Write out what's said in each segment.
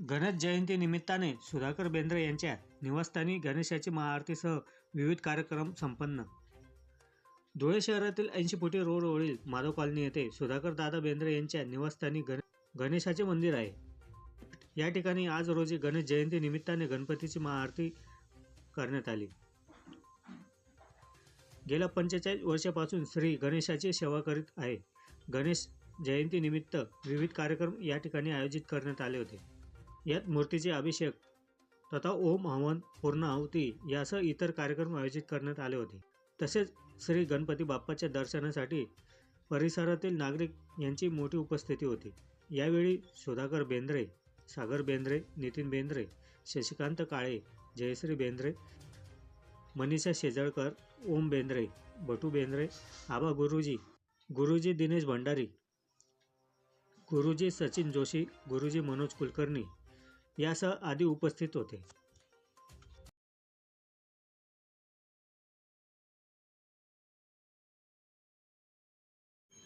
गणेश जयंती निमित्ताने सुधाकर बेंद्रे यांच्या निवासस्थानी गणेशाची महाआरतीसह विविध कार्यक्रम संपन्न. धुळे शहरातील ऐंशी फुटी रोडवरील माधव कॉलनी येथे सुधाकर दादा बेंद्रे यांच्या निवासस्थानी गण गणेशाचे मंदिर आहे. या ठिकाणी आज रोजी गणेश जयंती निमित्ताने गणपतीची महाआरती करण्यात आली. गेल्या पंचेचाळीस वर्षापासून श्री गणेशाची सेवा करीत आहे. गणेश जयंतीनिमित्त विविध कार्यक्रम या ठिकाणी आयोजित करण्यात आले होते. यात मूर्तीचे अभिषेक तथा ओम हवन पूर्ण आहुती यासह इतर कार्यक्रम आयोजित करण्यात आले होते. तसेच श्री गणपती बाप्पाच्या दर्शनासाठी परिसरातील नागरिक यांची मोठी उपस्थिती होती. यावेळी सुधाकर बेंद्रे सागर बेंद्रे नितीन बेंद्रे शशिकांत काळे जयश्री बेंद्रे मनीषा शेजळकर ओम बेंद्रे बटू बेंद्रे आबा गुरुजी गुरुजी दिनेश भंडारी गुरुजी सचिन जोशी गुरुजी मनोज कुलकर्णी यासह आदी उपस्थित होते.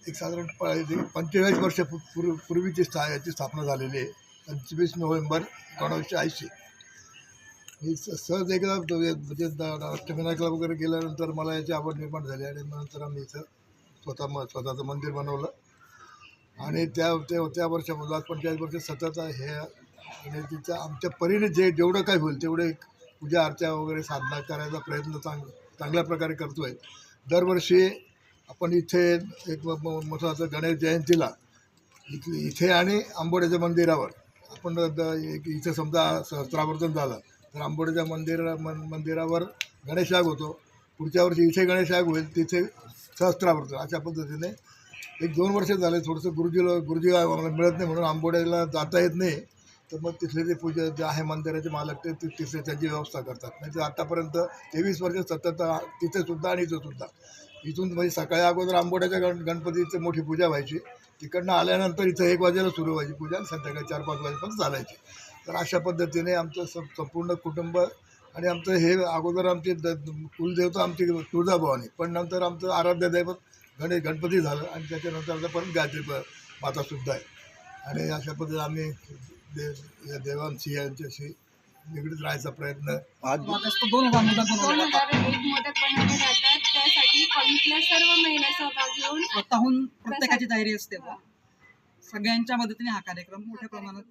एक साधारण प- पंचेचाळीस वर्ष पू- पूर्वीची स्था याची स्थापना झालेली आहे. पंचवीस नोव्हेंबर एकोणावीसशे ऐंशी. मी स- सहज एकदा म्हणजे अष्टविनायकला वगैरे गेल्यानंतर मला याची आवड निर्माण झाली आणि नंतर आम्ही इथं स्वतः म स्वतःचं मंदिर बनवलं. आणि त्या त्या त्या आज पंचेचाळीस वर्ष सतत हे आणि तिचं आमच्या परीने जे जेवढं काय होईल तेवढे पूजा अर्चा वगैरे साधना करायचा प्रयत्न चांग चांगल्या प्रकारे करतो आहे दरवर्षी आपण इथे एक म- म- महत्त्वाचं गणेश जयंतीला इथले इथे आणि आंबोड्याच्या मंदिरावर. आपण द- एक इथे समजा सहस्त्रावर्तन झालं तर आंबोड्याच्या मंदिरा मन मंदिरावर गणेश याग होतो. पुढच्या वर्षी इथे गणेश याग होईल तिथे सहस्त्रावर्तन अशा पद्धतीने एक दोन वर्ष झाले थोडंसं गुरुजीला गुरुजी आम्हाला मिळत नाही म्हणून आंबोड्याला जाता येत नाही. तर मग तिथले जे पूजा जे आहे मंदिराचे मालक ते तिथे त्यांची व्यवस्था करतात. नाही तर आतापर्यंत तेवीस वर्ष सतत तिथे सुद्धा आणि इथं सुद्धा. इथून म्हणजे सकाळी अगोदर आंबोड्याच्या गण गणपतीची मोठी पूजा व्हायची. तिकडनं आल्यानंतर इथं एक वाजेला सुरू व्हायची पूजा आणि संध्याकाळी चार पाच वाजेपर्यंत चालायची. तर अशा पद्धतीने आमचं सं संपूर्ण कुटुंब आणि आमचं हे अगोदर आमचे द कुलदेवता आमची तुळजाभवानी पण नंतर आमचं आराध्य दैवत गणेश गणपती झालं आणि त्याच्यानंतर आता परत गायत्री मातासुद्धा आहे. आणि अशा पद्धतीने आम्ही देव या देवांशी यांच्याशी निगडीत राहायचा प्रयत्न. आज दोन हजार मुदत दोन बनवलेला हजार एक मोदक बनवले जातात त्यासाठी कॉलनीतल्या सर्व महिला सहभाग घेऊन स्वतःहून प्रत्येकाची तयारी असते बा. सगळ्यांच्या मदतीने हा कार्यक्रम मोठ्या प्रमाणात